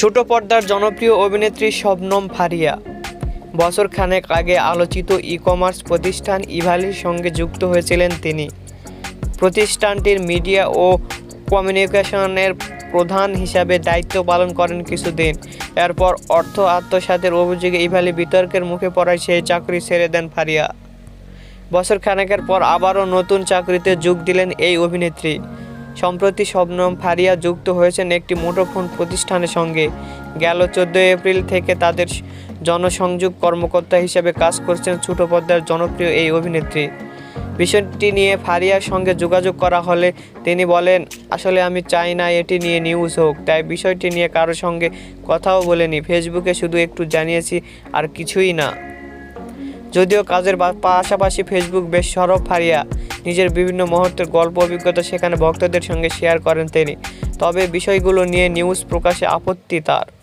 ছোট পর্দার জনপ্রিয় অভিনেত্রী শবনম ফারিয়া। বছর খানেক আগে আলোচিত ই কমার্স প্রতিষ্ঠান ইভালির সঙ্গে যুক্ত হয়েছিলেন তিনি। প্রতিষ্ঠানটির মিডিয়া ও কমিউনিকেশনের প্রধান হিসাবে দায়িত্ব পালন করেন কিছুদিন। এরপর অর্থ আত্মসাতের অভিযোগে ইভালি বিতর্কের মুখে পড়ায় সেই চাকরি ছেড়ে দেন ফারিয়া। বছর খানেকের পর আবারও নতুন চাকরিতে যোগ দিলেন এই অভিনেত্রী। সম্প্রতি শবনম ফারিয়া যুক্ত হয়েছেন একটি মুঠোফোন প্রতিষ্ঠানের সঙ্গে। গেল চোদ্দোই এপ্রিল থেকে তাদের জনসংযোগ কর্মকর্তা হিসেবে কাজ করছেন ছোট পর্দার জনপ্রিয় এই অভিনেত্রী। বিষয়টি নিয়ে ফারিয়ার সঙ্গে যোগাযোগ করা হলে তিনি বলেন, আসলে আমি চাই না এটি নিয়ে নিউজ হোক, তাই বিষয়টি নিয়ে কারোর সঙ্গে কথাও বলিনি। ফেসবুকে শুধু একটু জানিয়েছি, আর কিছুই না। যদিও কাজের পাশাপাশি ফেসবুক বেশ সরব ফারিয়া। নিজের বিভিন্ন মুহূর্তের গল্প, অভিজ্ঞতা সেখানে ভক্তদের সঙ্গে শেয়ার করেন তিনি। তবে বিষয়গুলো নিয়ে নিউজ প্রকাশে আপত্তি তার।